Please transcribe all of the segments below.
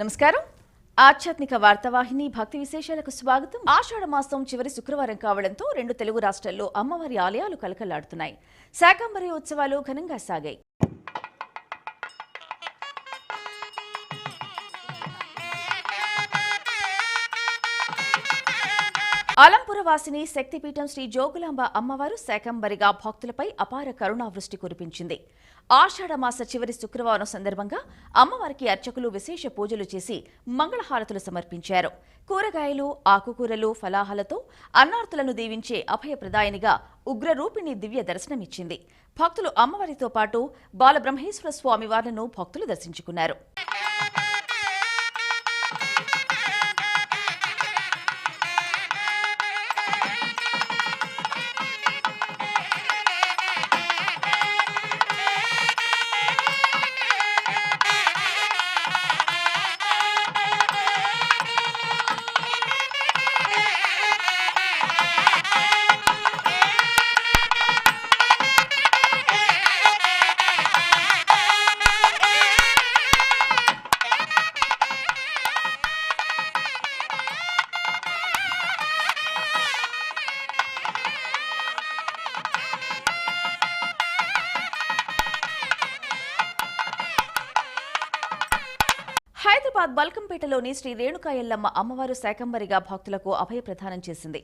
నమస్కారం. ఆధ్యాత్మిక వార్తావాహిని భక్తి విశేషాలకు స్వాగతం. ఆషాఢ మాసం చివరి శుక్రవారం కావడంతో రెండు తెలుగు రాష్ట్రాల్లో అమ్మవారి ఆలయాలు కలకలాడుతున్నాయి. శాకంబరి ఉత్సవాలు ఘనంగా సాగాయి. అలంపుర వాసిని శక్తిపీఠం శ్రీ జోగులాంబ అమ్మవారు శాకంబరిగా భక్తులపై అపార కరుణావృష్టి కురిపించింది. ఆషాఢమాస చివరి శుక్రవారం సందర్భంగా అమ్మవారికి అర్చకులు విశేష పూజలు చేసి మంగళహారతులు సమర్పించారు. కూరగాయలు ఆకుకూరలు ఫలాహాలతో అన్నార్తులను దీవించే అభయప్రదాయనిగా ఉగ్రరూపిణి దివ్య దర్శనమిచ్చింది. భక్తులు అమ్మవారితో పాటు బాలబ్రహ్మేశ్వర స్వామివార్లను భక్తులు దర్శించుకున్నారు. హైదరాబాద్ బల్కంపేటలోని శ్రీ రేణుకా ఎల్లమ్మ అమ్మవారు శాకంబరిగా భక్తులకు అభయ ప్రదానం చేసింది.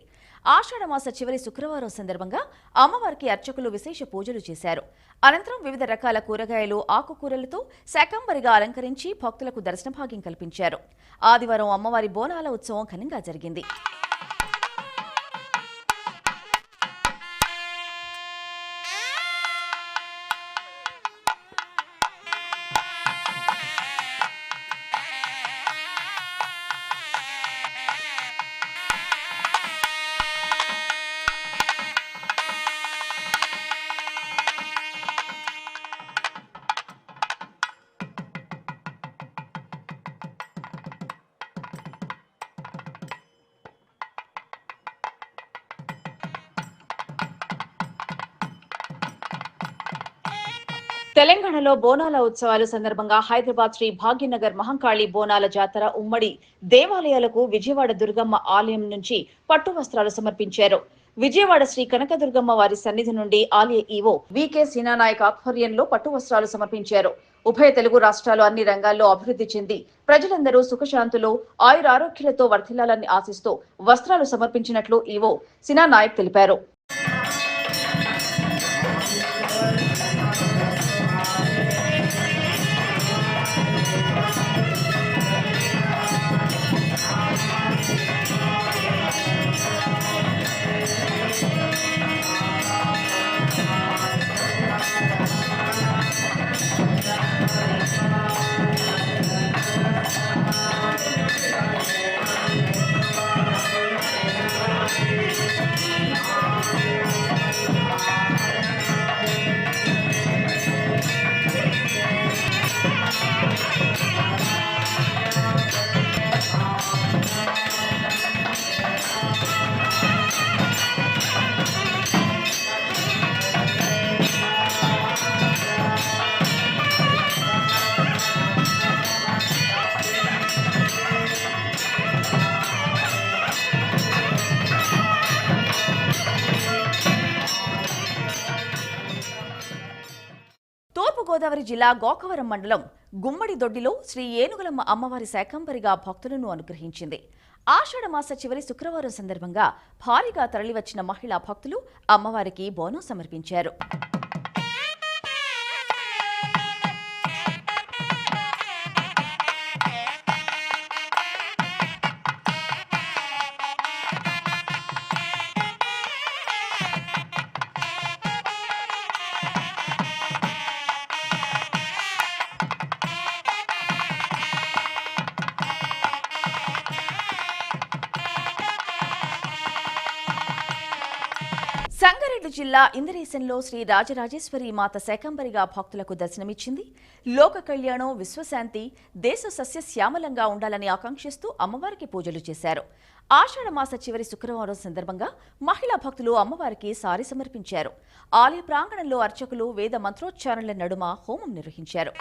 ఆషాఢమాస చివరి శుక్రవారం సందర్భంగా అమ్మవారికి అర్చకులు విశేష పూజలు చేశారు. అనంతరం వివిధ రకాల కూరగాయలు ఆకుకూరలతో శాకంబరిగా అలంకరించి భక్తులకు దర్శన భాగ్యం కల్పించారు. ఆదివారం అమ్మవారి బోనాల ఉత్సవం ఘనంగా జరిగింది. తెలంగాణలో బోనాల ఉత్సవాలు సందర్భంగా హైదరాబాద్ శ్రీ భాగ్యనగర్ మహంకాళి బోనాల జాతర ఉమ్మడి దేవాలయాలకు విజయవాడ దుర్గమ్మ ఆలయం నుంచి పట్టు వస్త్రాలు సమర్పించారు. విజయవాడ శ్రీ కనకదుర్గమ్మ వారి సన్నిధి నుండి ఆలయ ఈవో వికే సినానాయక్ ఆధ్వర్యంలో పట్టు వస్త్రాలు సమర్పించారు. ఉభయ తెలుగు రాష్ట్రాలు అన్ని రంగాల్లో అభివృద్ధి చెంది ప్రజలందరూ సుఖశాంతులు ఆయురారోగ్యాలతో వర్ధిల్లాలని ఆశిస్తూ వస్త్రాలు సమర్పించినట్లు ఈవో సినానాయక్ తెలిపారు. గోదావరి జిల్లా గోకవరం మండలం గుమ్మడి దొడ్డిలో శ్రీ ఏనుగులమ్మ అమ్మవారి శాకంబరిగా భక్తులను అనుగ్రహించింది. ఆషాఢ మాస చివరి శుక్రవారం సందర్భంగా భారీగా తరలివచ్చిన మహిళా భక్తులు అమ్మవారికి బోనం సమర్పించారు. సంగారెడ్డి జిల్లా ఇందిరేశంలో శ్రీ రాజరాజేశ్వరి మాత శాకంబరిగా భక్తులకు దర్శనమిచ్చింది. లోక కళ్యాణం విశ్వశాంతి దేశ సస్యశ్యామలంగా ఉండాలని ఆకాంక్షిస్తూ అమ్మవారికి పూజలు చేశారు. ఆషాఢమాస చివరి శుక్రవారం సందర్భంగా మహిళా భక్తులు అమ్మవారికి సారి సమర్పించారు. ఆలయ ప్రాంగణంలో అర్చకులు వేద మంత్రోచ్చారణల నడుమ హోమం నిర్వహించారు.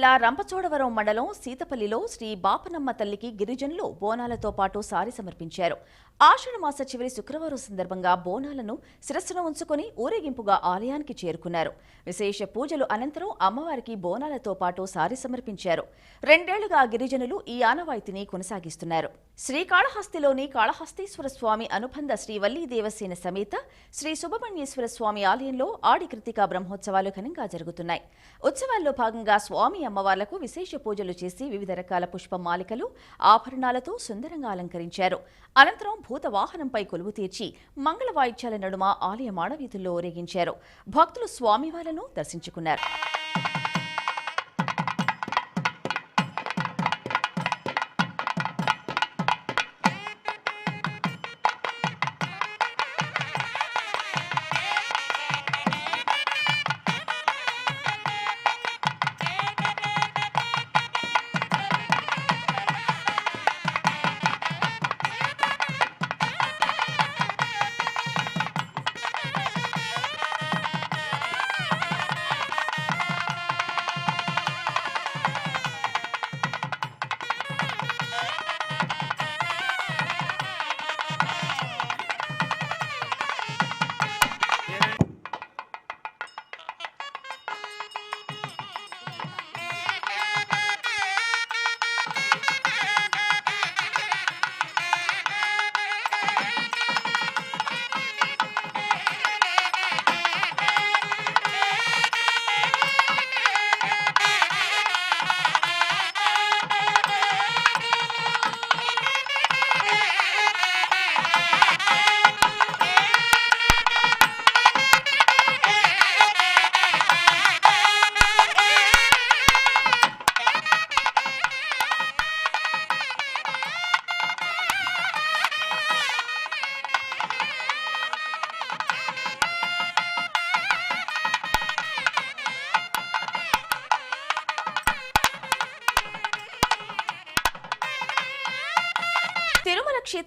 జిల్లా రంపచోడవరం మండలం సీతపల్లిలో శ్రీ బాపనమ్మ తల్లికి గిరిజనులు బోనాలతో పాటు సారి సమర్పించారు. ఆషాఢమాస చివరి శుక్రవారం సందర్భంగా బోనాలను శిరస్సును ఉంచుకొని ఊరేగింపుగా ఆలయానికి చేరుకున్నారు. విశేష పూజలు అనంతరం అమ్మవారికి బోనాలతో పాటు సారి సమర్పించారు. రెండేళ్ళుగా గిరిజనులు ఈ ఆనవాయితీని కొనసాగిస్తున్నారు. శ్రీకాళహస్తిలోని కాళహస్తీశ్వర స్వామి అనుబంధ శ్రీ వల్లీ దేవసేన సమేత శ్రీ సుబ్రహ్మణ్యేశ్వర స్వామి ఆలయంలో ఆడి కృతికా బ్రహ్మోత్సవాలు ఘనంగా జరుగుతున్నాయి. ఉత్సవాల్లో భాగంగా స్వామి అమ్మవార్లకు విశేష పూజలు చేసి వివిధ రకాల పుష్పమాలికలు ఆభరణాలతో సుందరంగా అలంకరించారు. అనంతరం భూత వాహనంపై కొలువు తీర్చి మంగళ వాయిద్యాల నడుమ ఆలయ మాడవీధుల్లో ఊరేగించారు భక్తులు స్వామివార్లను దర్శించుకున్నారు.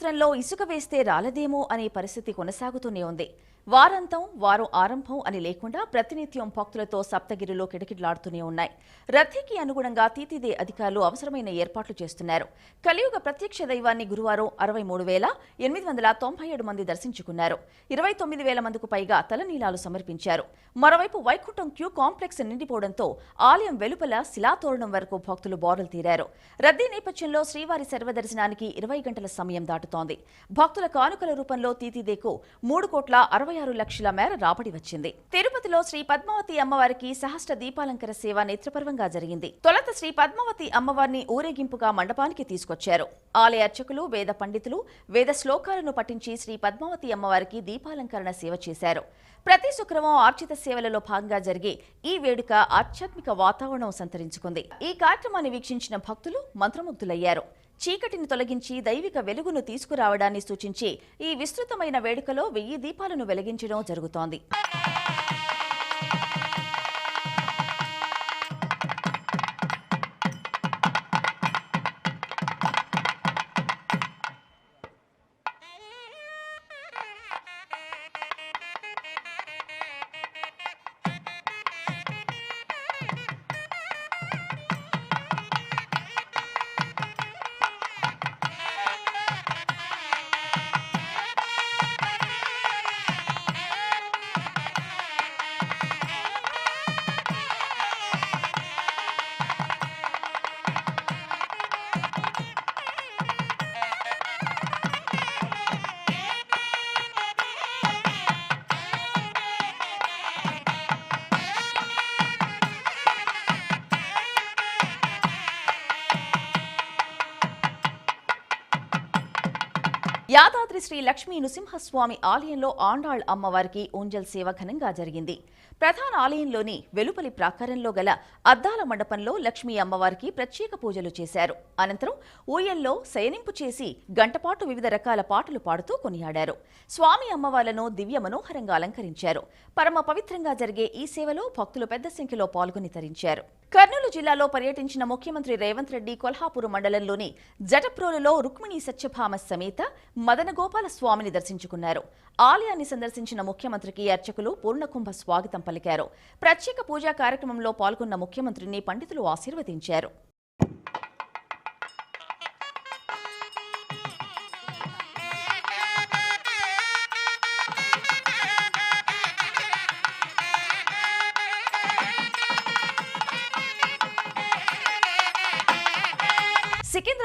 క్షేత్రంలో ఇసుక వేస్తే రాలదేమో అనే పరిస్థితి కొనసాగుతూనే ఉంది. వారాంతం వారం ఆరంభం అని లేకుండా ప్రతినిత్యం భక్తులతో సప్తగిరిలో కిటకిటలాడుతూనే ఉన్నాయి. రద్దీకి అనుగుణంగా తీతిదే అధికారులు అవసరమైన ఏర్పాట్లు చేస్తున్నారు. కలియుగ ప్రత్యక్ష దైవాన్ని గురువారం అరవై మూడు వేల ఎనిమిది వందల తొంభై ఏడు మంది దర్శించుకున్నారు. ఇరవై తొమ్మిది వేల మందికి పైగా తలనీలాలు సమర్పించారు. మరోవైపు వైకుంఠం క్యూ కాంప్లెక్స్ నిండిపోవడంతో ఆలయం వెలుపల శిలాతోరణం వరకు భక్తులు బోరలు తీరారు. రద్దీ నేపథ్యంలో శ్రీవారి సర్వదర్శనానికి ఇరవై గంటల సమయం దాటుతోంది. భక్తుల కానుకల రూపంలో తీతిదేకు మూడు కోట్ల అరవై ఆరు లక్షల మేర రాబడి వచ్చింది. తిరుపతిలో శ్రీ పద్మావతి అమ్మవారికి సహస్ర దీపాలంకర సేవ నేత్రపర్వంగా జరిగింది. తొలత శ్రీ పద్మావతి అమ్మవారిని ఊరేగింపుగా మండపానికి తీసుకొచ్చారు. ఆలయ అర్చకులు వేద పండితులు వేద శ్లోకాలను పఠించి శ్రీ పద్మావతి అమ్మవారికి దీపాలంకరణ సేవ చేశారు. ప్రతి శుక్రవారం ఆర్చిత సేవలలో భాగంగా జరిగే ఈ వేడుక ఆధ్యాత్మిక వాతావరణం సంతరించుకుంది. ఈ కార్యక్రమాన్ని వీక్షించిన భక్తులు మంత్రముగ్ధులయ్యారు. చీకటిని తొలగించి దైవిక వెలుగును తీసుకురావడాన్ని సూచించే ఈ విస్తృతమైన వేడుకలో వెయ్యి దీపాలను వెలిగించడం జరుగుతోంది. శ్రీ లక్ష్మీ నృసింహస్వామి ఆలయంలో ఆండాళ్ అమ్మవారికి ఊంజల్ సేవ ఘనంగా జరిగింది. ప్రధాన ఆలయంలోని వెలుపలి ప్రాకారంలో గల అద్దాల మండపంలో లక్ష్మీ అమ్మవారికి ప్రత్యేక పూజలు చేశారు. అనంతరం ఊయల్లో శయనింపు చేసి గంటపాటు వివిధ రకాల పాటలు పాడుతూ కొనియాడారు. స్వామి అమ్మవార్లను దివ్య మనోహరంగా అలంకరించారు. పరమ పవిత్రంగా జరిగే ఈ సేవలో భక్తులు పెద్ద సంఖ్యలో పాల్గొని తరించారు. కర్నూలు జిల్లాలో పర్యటించిన ముఖ్యమంత్రి రేవంత్ రెడ్డి కొల్హాపూర్ మండలంలోని జటప్రోలులో రుక్మిణి సత్యభామ సమేత మదనగోపాల స్వామిని దర్శించుకున్నారు. ఆలయాన్ని సందర్శించిన ముఖ్యమంత్రికి అర్చకులు పూర్ణకుంభ స్వాగతం పలికారు. ప్రత్యేక పూజా కార్యక్రమంలో పాల్గొన్న ముఖ్యమంత్రిని పండితులు ఆశీర్వదించారు.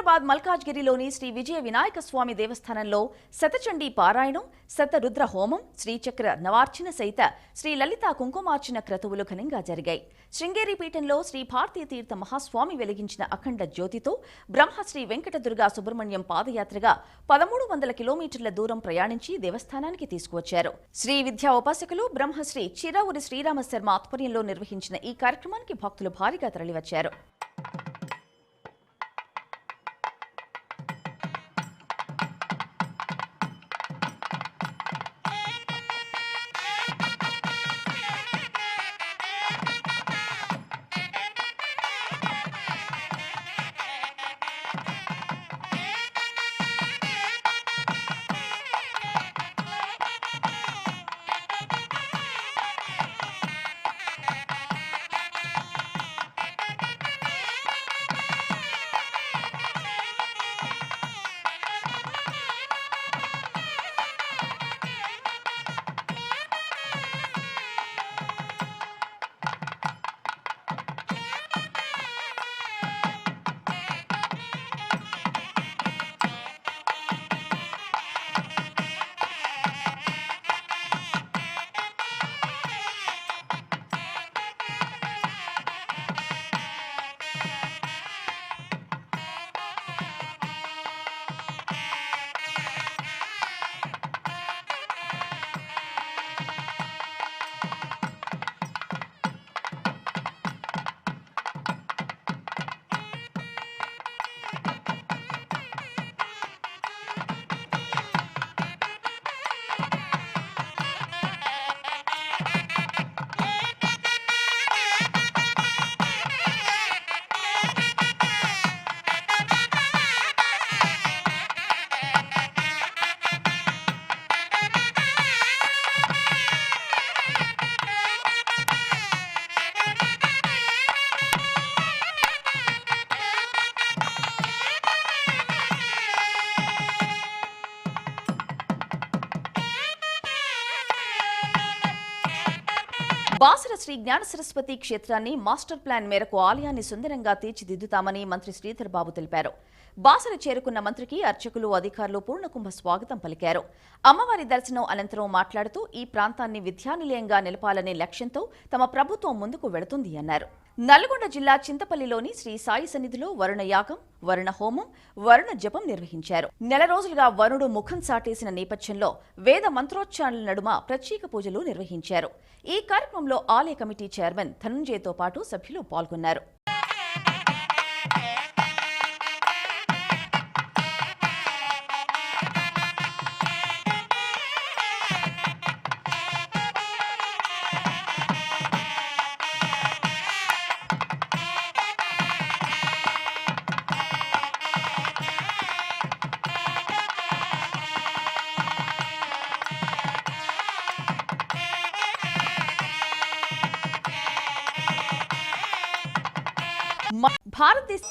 హైదరాబాద్ మల్కాజ్గిరిలోని శ్రీ విజయ వినాయక స్వామి దేవస్థానంలో శతచండీ పారాయణం శతరుద్ర హోమం శ్రీచక్ర నవార్చన సహిత శ్రీ లలిత కుంకుమార్చన క్రతువులు ఘనంగా జరిగాయి. శృంగేరి పీఠంలో శ్రీ భారతీయ తీర్థ మహాస్వామి వెలిగించిన అఖండ జ్యోతితో బ్రహ్మశ్రీ వెంకటదుర్గా సుబ్రహ్మణ్యం పాదయాత్రగా పదమూడు వందల కిలోమీటర్ల దూరం ప్రయాణించి దేవస్థానానికి తీసుకువచ్చారు. శ్రీ విద్యా ఉపాసకులు బ్రహ్మశ్రీ చిరావురి శ్రీరామ శర్మ ఆధ్వర్యంలో నిర్వహించిన ఈ కార్యక్రమానికి భక్తులు భారీగా తరలివచ్చారు. బాసర శ్రీ జ్ఞాన సరస్వతి క్షేత్రాన్ని మాస్టర్ ప్లాన్ మేరకు ఆలయాన్ని సుందరంగా తీర్చిదిద్దుతామని మంత్రి శ్రీధర్ బాబు తెలిపారు. బాసర చేరుకున్న మంత్రికి అర్చకులు అధికారులు పూర్ణకుంభ స్వాగతం పలికారు. అమ్మవారి దర్శనం అనంతరం మాట్లాడుతూ ఈ ప్రాంతాన్ని విద్యానిలయంగా నిలపాలనే లక్ష్యంతో తమ ప్రభుత్వం ముందుకు వెళుతుంది అన్నారు. నల్గొండ జిల్లా చింతపల్లిలోని శ్రీ సాయి సన్నిధిలో వరుణ యాగం వరుణ హోమం వరుణ జపం నిర్వహించారు. నెల రోజులుగా వరుణుడు ముఖం సాటేసిన నేపథ్యంలో వేద మంత్రోచ్చారణల నడుమ ప్రత్యేక పూజలు నిర్వహించారు. ఈ కార్యక్రమంలో ఆలయ కమిటీ చైర్మన్ ధనంజయ్తో పాటు సభ్యులు పాల్గొన్నారు. భారతదేశ